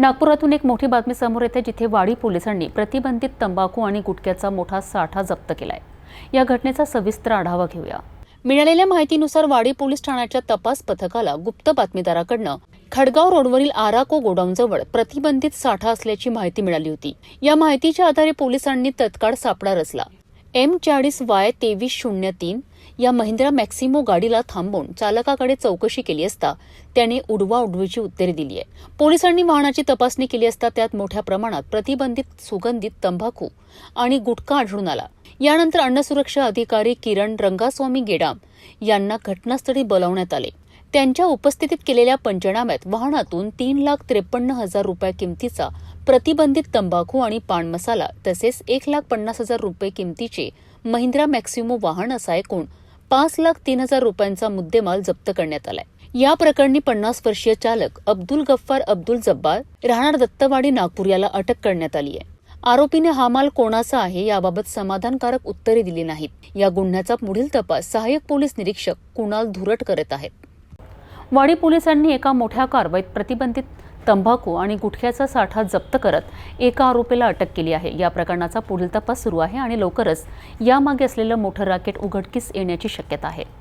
नागपुरातून एक मोठी बातमी समोर येते जिथे वाडी पोलिसांनी प्रतिबंधित तंबाखू आणि गुटख्याचा मोठा साठा जप्त केलाय. या घटनेचा सविस्तर आढावा घेऊया. मिळालेल्या माहितीनुसार वाडी पोलीस ठाण्याच्या तपास पथकाला गुप्त बातमीदाराकडनं खडगाव रोडवरील आराको गोडाऊनजवळ प्रतिबंधित साठा असल्याची माहिती मिळाली होती. या माहितीच्या आधारे पोलिसांनी तत्काळ सापळा रचला. एम चाळीस वाय तेवीस शून्य तीन या महिंद्रा मॅक्सिमो गाडीला थांबवून चालकाकडे चौकशी केली असता त्याने उडवा उडवीची उत्तरे दिली आहे. पोलिसांनी वाहनाची तपासणी केली असता त्यात मोठ्या प्रमाणात प्रतिबंधित सुगंधित तंबाखू आणि गुटखा आढळून आला. यानंतर अन्नसुरक्षा अधिकारी किरण रंगास्वामी गेडाम यांना घटनास्थळी बोलावण्यात आले. त्यांच्या उपस्थितीत केलेल्या पंचनाम्यात वाहनातून तीन लाख त्रेपन्न हजार रुपये किमतीचा प्रतिबंधित तंबाखू आणि पान मसाला तसेच एक लाख पन्नास हजार रुपये किमतीचे महिंद्रा मॅक्सिमो वाहन असा एकूण पाच लाख तीन हजार रुपयांचा मुद्देमाल जप्त करण्यात आलाय. या प्रकरणी पन्नास वर्षीय चालक अब्दुल गफ्फार अब्दुल जब्बार राहणार दत्तवाडी नागपूर याला अटक करण्यात आली आहे. आरोपीने हा माल कोणाचा आहे याबाबत समाधानकारक उत्तरे दिली नाहीत. या गुन्ह्याचा पुढील तपास सहाय्यक पोलीस निरीक्षक कुणाल धुरट करत आहेत. वाडी पोलिसांनी एका मोठ्या कारवाईत प्रतिबंधित तंबाखू आणि गुटख्याचा साठा जप्त करत एका आरोपीला अटक केली आहे. या प्रकरणाचा पुढील तपास सुरू आहे आणि लवकरच यामागे असलेलं मोठं राकेट उघडकीस येण्याची शक्यता आहे.